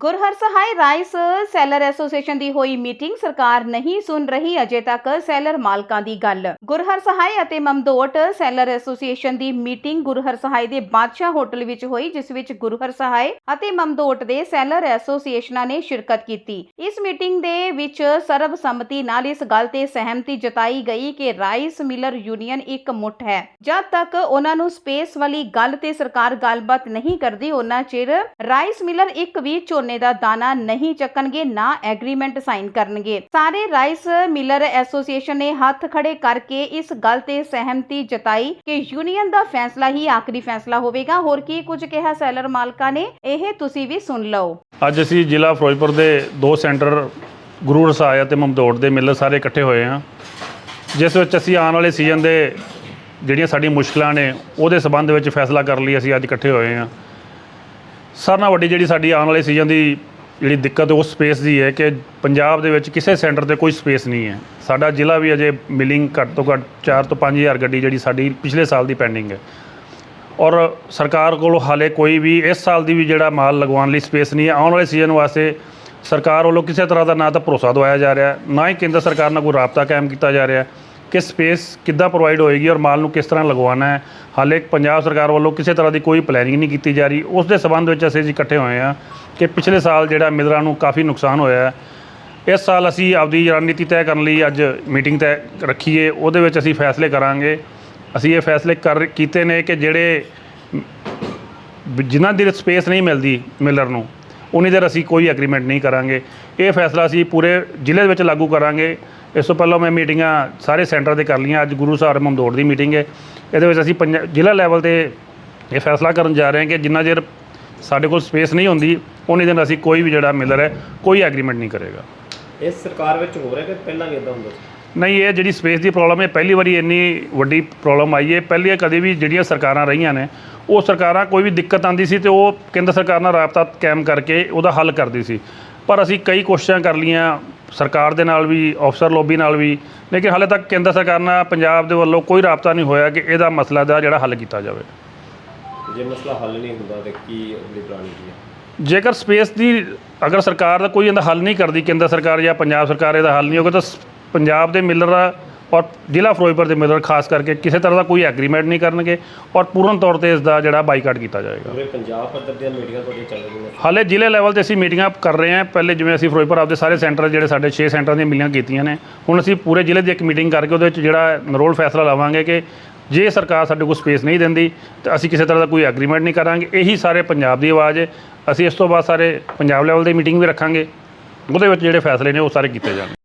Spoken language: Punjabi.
Guruhar Sahai rice. Sheller association ਦੀ ਹੋਈ ਮੀਟਿੰਗ ਸਰਕਾਰ ਨਹੀਂ ਸੁਣ ਰਹੀ, ਅਜੇ ਤੱਕ ਸੈਲਰ ਮਾਲਕਾਂ ਦੀ ਗੱਲ। ਗੁਰਹਰ ਸਹਾਇ ਅਤੇ ਮਮਦੋਟ, ਸੈਲਰ ਐਸੋਸੀਏਸ਼ਨ ਦੀ ਮੀਟਿੰਗ ਗੁਰਹਰ ਸਹਾਇ ਦੇ ਬਾਦਸ਼ਾਹ ਹੋਟਲ ਵਿੱਚ ਹੋਈ, ਜਿਸ ਵਿੱਚ ਗੁਰਹਰ ਸਹਾਇ ਅਤੇ ਮਮਦੋਟ ਦੇ ਸੈਲਰ ਐਸੋਸੀਏਸ਼ਨਾਂ ਨੇ ਸ਼ਿਰਕਤ ਕੀਤੀ। ਇਸ ਮੀਟਿੰਗ ਦੇ ਵਿੱਚ ਸਰਬਸੰਮਤੀ ਨਾਲ ਇਸ ਗੱਲ ਤੇ ਸਹਿਮਤੀ ਜਤਾਈ ਗਈ ਕਿ ਰਾਈਸ ਮਿਲਰ ਯੂਨੀਅਨ ਇੱਕ ਮੁੱਠ ਹੈ। ਜਦ ਤੱਕ ਉਹਨਾਂ ਨੂੰ ਸਪੇਸ ਵਾਲੀ ਗੱਲ ਤੇ ਸਰਕਾਰ ਗੱਲਬਾਤ ਨਹੀਂ ਕਰਦੀ, ਉਹਨਾਂ ਚਿਰ ਰਾਈਸ ਮਿਲਰ ਇੱਕ ਵੀ ਝੋਨੇ ਦਾ ਦਾਣਾ ਨਹੀਂ ਚੱਕਣਗੇ, ਨਾ ਐਗਰੀਮੈਂਟ ਸਾਈਨ ਕਰਨਗੇ। ਸਾਰੇ ਰਾਈਸ ਮਿਲਰ ਐਸੋਸੀਏਸ਼ਨ ਨੇ ਹੱਥ ਖੜੇ ਕਰਕੇ ਇਸ ਗੱਲ ਤੇ ਸਹਿਮਤੀ ਜਤਾਈ ਕਿ ਯੂਨੀਅਨ ਦਾ ਫੈਸਲਾ ਹੀ ਆਖਰੀ ਫੈਸਲਾ ਹੋਵੇਗਾ। ਹੋਰ ਕੀ ਕੁਝ ਕਿਹਾ ਸੈਲਰ ਮਾਲਕਾਂ ਨੇ? ਇਹ ਤੁਸੀਂ ਵੀ ਸੁਣ ਲਓ। ਅੱਜ ਅਸੀਂ ਜ਼ਿਲ੍ਹਾ ਫਿਰੋਜ਼ਪੁਰ ਦੇ ਦੋ ਸੈਂਟਰ, ਗੁਰੂ ਰਸਾਇਆ ਤੇ ਮਮਦੋੜ ਦੇ ਮਿੱਲ ਸਾਰੇ ਇਕੱਠੇ ਹੋਏ ਆ ਜਿਸ ਵਿੱਚ ਅਸੀਂ ਆਉਣ ਵਾਲੇ ਸੀਜ਼ਨ ਦੇ ਜਿਹੜੀਆਂ ਸਾਡੀਆਂ ਮੁਸ਼ਕਲਾਂ ਨੇ, ਉਹਦੇ ਸਬੰਧ ਵਿੱਚ ਫੈਸਲਾ ਕਰਨ ਲਈ ਅਸੀਂ ਅੱਜ ਇਕੱਠੇ ਹੋਏ ਆ ਸਾਰਿਆਂ ਨਾਲੋਂ ਵੱਡੀ ਜਿਹੜੀ ਸਾਡੀ ਆਉਣ ਵਾਲੇ ਸੀਜ਼ਨ ਦੀ ਜਿਹੜੀ ਦਿੱਕਤ ਉਸ ਸਪੇਸ ਦੀ ਹੈ ਕਿ ਪੰਜਾਬ ਦੇ ਵਿੱਚ ਕਿਸੇ ਸੈਂਟਰ ਤੇ ਕੋਈ ਸਪੇਸ ਨਹੀਂ ਹੈ। ਸਾਡਾ ਜ਼ਿਲ੍ਹਾ ਵੀ ਅਜੇ ਮਿਲਿੰਗ ਘੱਟ ਤੋਂ ਘੱਟ 4 ਤੋਂ 5000 ਗੱਡੀ ਜਿਹੜੀ ਸਾਡੀ ਪਿਛਲੇ ਸਾਲ ਦੀ ਪੈਂਡਿੰਗ ਹੈ। ਔਰ ਸਰਕਾਰ ਕੋਲ ਹਾਲੇ ਕੋਈ ਵੀ ਇਸ ਸਾਲ ਦੀ ਵੀ ਜਿਹੜਾ ਮਾਲ ਲਗਵਾਉਣ ਲਈ ਸਪੇਸ ਨਹੀਂ ਹੈ। ਆਉਣ ਵਾਲੇ ਸੀਜ਼ਨ ਵਾਸਤੇ ਸਰਕਾਰ ਵੱਲੋਂ ਕਿਸੇ ਤਰ੍ਹਾਂ ਦਾ ਨਾ ਤਾਂ ਭਰੋਸਾ ਦਵਾਇਆ ਜਾ ਰਿਹਾ। ਨਾ ਹੀ ਕੇਂਦਰ ਸਰਕਾਰ ਨਾਲ ਕੋਈ ਰਾਬਤਾ ਕਾਇਮ ਕੀਤਾ ਜਾ ਰਿਹਾ। ਕਿ ਸਪੇਸ ਕਿੱਦਾਂ ਪ੍ਰੋਵਾਈਡ ਹੋਏਗੀ ਔਰ ਮਾਲ ਨੂੰ ਕਿਸ ਤਰ੍ਹਾਂ ਲਗਵਾਉਣਾ ਹੈ? ਹਾਲੇ ਪੰਜਾਬ ਸਰਕਾਰ ਵੱਲੋਂ ਕਿਸੇ ਤਰ੍ਹਾਂ ਦੀ ਕੋਈ ਪਲੈਨਿੰਗ ਨਹੀਂ ਕੀਤੀ ਜਾ ਰਹੀ। ਉਸ ਦੇ ਸਬੰਧ ਵਿੱਚ ਅਸੀਂ ਜੀ ਇਕੱਠੇ ਹੋਏ ਹਾਂ ਕਿ ਪਿਛਲੇ ਸਾਲ ਜਿਹੜਾ ਮਿਲਰਾਂ ਨੂੰ ਕਾਫੀ ਨੁਕਸਾਨ ਹੋਇਆ ਹੈ। ਇਸ ਸਾਲ ਅਸੀਂ ਆਪਦੀ ਰਣਨੀਤੀ ਤੈਅ ਕਰਨ ਲਈ ਅੱਜ ਮੀਟਿੰਗ ਤੈਅ ਰੱਖੀਏ ਉਹਦੇ ਵਿੱਚ ਅਸੀਂ ਫੈਸਲੇ ਕਰਾਂਗੇ। ਅਸੀਂ ਇਹ ਫੈਸਲੇ ਕਰ, ਕੀਤੇ ਨੇ ਕਿ ਜਿਹੜੇ ਜਿਨ੍ਹਾਂ ਦੀ ਸਪੇਸ ਨਹੀਂ ਮਿਲਦੀ ਮਿਲਰ ਨੂੰ, ਉਨੀ ਦੇਰ ਅਸੀਂ ਕੋਈ ਐਗਰੀਮੈਂਟ ਨਹੀਂ ਕਰਾਂਗੇ। ਇਹ ਫੈਸਲਾ ਅਸੀਂ ਪੂਰੇ ਜ਼ਿਲ੍ਹੇ ਦੇ ਵਿੱਚ ਲਾਗੂ ਕਰਾਂਗੇ। ਇਸ ਤੋਂ ਪਹਿਲਾਂ ਮੈਂ ਮੀਟਿੰਗਾਂ ਸਾਰੇ ਸੈਂਟਰ ਤੇ ਕਰ ਲਈਆਂ। ਅੱਜ ਗੁਰੂ ਸਾਹਿਬ ਮਮਦੋੜ ਦੀ ਮੀਟਿੰਗ ਹੈ। ਇਹਦੇ ਵਿੱਚ ਅਸੀਂ ਪੰਜਾ- ਜ਼ਿਲ੍ਹਾ ਲੈਵਲ ਤੇ ਇਹ ਫੈਸਲਾ ਕਰਨ ਜਾ ਰਹੇ ਹਾਂ ਕਿ ਜਿੰਨਾ ਚਿਰ ਸਾਡੇ ਕੋਲ ਸਪੇਸ ਨਹੀਂ ਹੁੰਦੀ ਉਨੀ ਦਿਨ ਅਸੀਂ ਕੋਈ ਵੀ ਜਿਹੜਾ ਮਿਲਰ ਹੈ ਕੋਈ ਐਗਰੀਮੈਂਟ ਨਹੀਂ ਕਰੇਗਾ। ਇਹ ਸਰਕਾਰ ਵਿੱਚ ਹੋ ਰਿਹਾ ਕਿ ਪਹਿਲਾਂ ਵੀ ਇਦਾਂ ਹੁੰਦਾ ਸੀ? ਨਹੀਂ ਇਹ ਜਿਹੜੀ ਸਪੇਸ ਦੀ ਪ੍ਰੋਬਲਮ ਹੈ ਪਹਿਲੀ ਵਾਰੀ ਇੰਨੀ ਵੱਡੀ ਪ੍ਰੋਬਲਮ ਆਈ ਹੈ। ਪਹਿਲੇ ਕਦੇ ਵੀ ਜਿਹੜੀਆਂ ਸਰਕਾਰਾਂ ਰਹੀਆਂ ਨੇ ਉਹ ਸਰਕਾਰਾਂ ਕੋਈ ਵੀ ਦਿੱਕਤ ਆਂਦੀ ਸੀ ਤੇ ਉਹ ਕੇਂਦਰ ਸਰਕਾਰ ਨਾਲ ਰਾਬਤਾ ਕਾਇਮ ਕਰਕੇ ਉਹਦਾ ਹੱਲ ਕਰਦੀ ਸੀ। ਪਰ ਅਸੀਂ ਕਈ ਕੋਸ਼ਿਸ਼ਾਂ ਕਰ ਲੀਆਂ ਸਰਕਾਰ ਦੇ ਨਾਲ ਵੀ ਅਫਸਰ ਲੋਬੀ ਨਾਲ ਵੀ ਲੇਕਿਨ ਹਾਲੇ ਤੱਕ ਕੇਂਦਰ ਸਰਕਾਰ ਨਾਲ ਪੰਜਾਬ ਦੇ ਵੱਲੋਂ ਕੋਈ ਰਾਬਤਾ ਨਹੀਂ ਹੋਇਆ ਕਿ ਇਹਦਾ ਮਸਲਾ ਦਾ ਜਿਹੜਾ ਹੱਲ ਕੀਤਾ ਜਾਵੇ। ਜੇ ਮਸਲਾ ਹੱਲ ਨਹੀਂ ਹੁੰਦਾ ਤੇ ਕੀ ਅਗਲੀ ਪਲਾਨਿੰਗ ਹੈ? ਜੇਕਰ ਸਪੇਸ ਦੀ ਅਗਰ ਸਰਕਾਰ ਦਾ ਕੋਈ ਇਹਦਾ ਹੱਲ ਨਹੀਂ ਕਰਦੀ ਕੇਂਦਰ ਸਰਕਾਰ ਜਾਂ ਪੰਜਾਬ ਸਰਕਾਰ ਇਹਦਾ ਹੱਲ ਨਹੀਂ ਹੋਗਾ ਤਾਂ ਪੰਜਾਬ ਦੇ ਮਿਲਰ ਔਰ ਜ਼ਿਲ੍ਹਾ ਫਿਰੋਜ਼ਪੁਰ ਦੇ ਮਿਲਰ ਖਾਸ ਕਰਕੇ ਕਿਸੇ ਤਰ੍ਹਾਂ ਦਾ ਕੋਈ ਐਗਰੀਮੈਂਟ ਨਹੀਂ ਕਰਨਗੇ ਔਰ ਪੂਰਨ ਤੌਰ ਤੇ ਇਸ ਦਾ ਜਿਹੜਾ ਬਾਈਕਾਟ ਕੀਤਾ ਜਾਏਗਾ। ਪੂਰੇ ਪੰਜਾਬ ਪੱਧਰ ਦੀਆਂ ਮੀਟਿੰਗਾਂ ਤੁਹਾਡੀਆਂ ਚੱਲ ਰਹੀਆਂ ਹਾਲੇ ਜ਼ਿਲ੍ਹੇ ਲੈਵਲ ਤੇ ਅਸੀਂ ਮੀਟਿੰਗਾਂ ਕਰ ਰਹੇ ਹਾਂ। ਪਹਿਲੇ ਜਿਵੇਂ ਅਸੀਂ ਫਿਰੋਜ਼ਪੁਰ ਆਪਦੇ ਸਾਰੇ ਸੈਂਟਰ ਜਿਹੜੇ ਸਾਡੇ 6 ਸੈਂਟਰਾਂ ਦੀਆਂ ਮਿਲੀਆਂ ਕੀਤੀਆਂ ਨੇ ਹੁਣ ਅਸੀਂ ਪੂਰੇ ਜ਼ਿਲ੍ਹੇ ਦੀ ਇੱਕ ਮੀਟਿੰਗ ਕਰਕੇ ਉਹਦੇ ਵਿੱਚ ਜਿਹੜਾ ਨਰੋਲ ਫੈਸਲਾ ਲਵਾਂਗੇ ਕਿ ਜੇ ਸਰਕਾਰ ਸਾਡੇ ਕੋਲ ਸਪੇਸ ਨਹੀਂ ਦਿੰਦੀ ਤਾਂ ਅਸੀਂ ਕਿਸੇ ਤਰ੍ਹਾਂ ਦਾ ਕੋਈ ਐਗਰੀਮੈਂਟ ਨਹੀਂ ਕਰਾਂਗੇ। ਇਹੀ ਸਾਰੇ ਪੰਜਾਬ ਦੀ ਆਵਾਜ਼ ਹੈ। ਅਸੀਂ ਇਸ ਤੋਂ ਬਾਅਦ ਸਾਰੇ ਪੰਜਾਬ ਲੈਵਲ ਦੀ ਮੀਟਿੰਗ ਵੀ ਰੱਖਾਂਗੇ। ਉਹਦੇ ਵਿੱਚ ਜਿਹੜੇ ਫੈਸਲੇ ਨੇ ਉਹ ਸਾਰੇ ਕੀਤੇ ਜਾਣਗੇ।